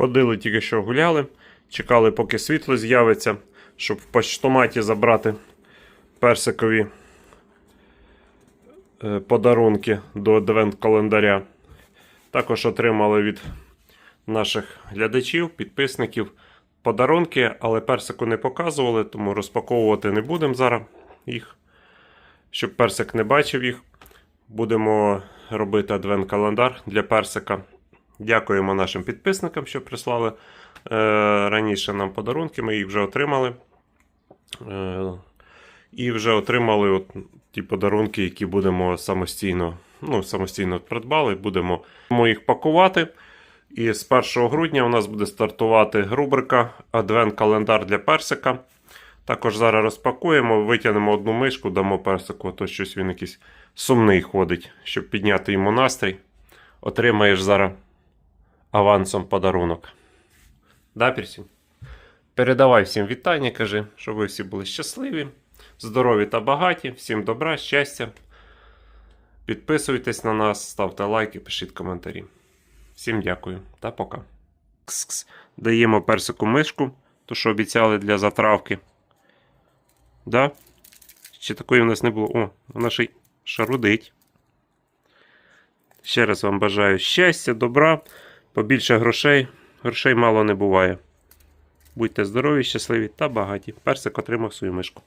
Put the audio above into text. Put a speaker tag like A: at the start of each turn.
A: Ходили тільки що гуляли, чекали, поки світло з'явиться, щоб в поштоматі забрати персикові е, подарунки до адвент-календаря. Також отримали від наших глядачів, підписників подарунки, але персику не показували, тому розпаковувати не будемо зараз їх. Щоб персик не бачив їх. Будемо робити адвент-календар для персика. Дякуємо нашим підписникам, що прислали е, раніше нам подарунки. Ми їх вже отримали. Е, і вже отримали от ті подарунки, які будемо самостійно, ну, самостійно придбали. Будемо їх пакувати. І з 1 грудня у нас буде стартувати рубрика Адвент-календар для персика. Також зараз розпакуємо, витягнемо одну мишку, дамо персику, а то щось він якийсь сумний ходить, щоб підняти йому настрій. Отримаєш зараз авансом подарунок. Да, Пірсінь? Передавай всім вітання, кажи, щоб ви всі були щасливі, здорові та багаті, всім добра, щастя. Підписуйтесь на нас, ставте лайки, пишіть коментарі. Всім дякую та пока. Кс-кс. Даємо персику мишку, ту, що обіцяли для затравки. Да? Ще такої в нас не було. О, вона ще й шарудить. Ще раз вам бажаю щастя, добра, побільше грошей. Грошей мало не буває. Будьте здорові, щасливі та багаті. Персик отримав свою мишку.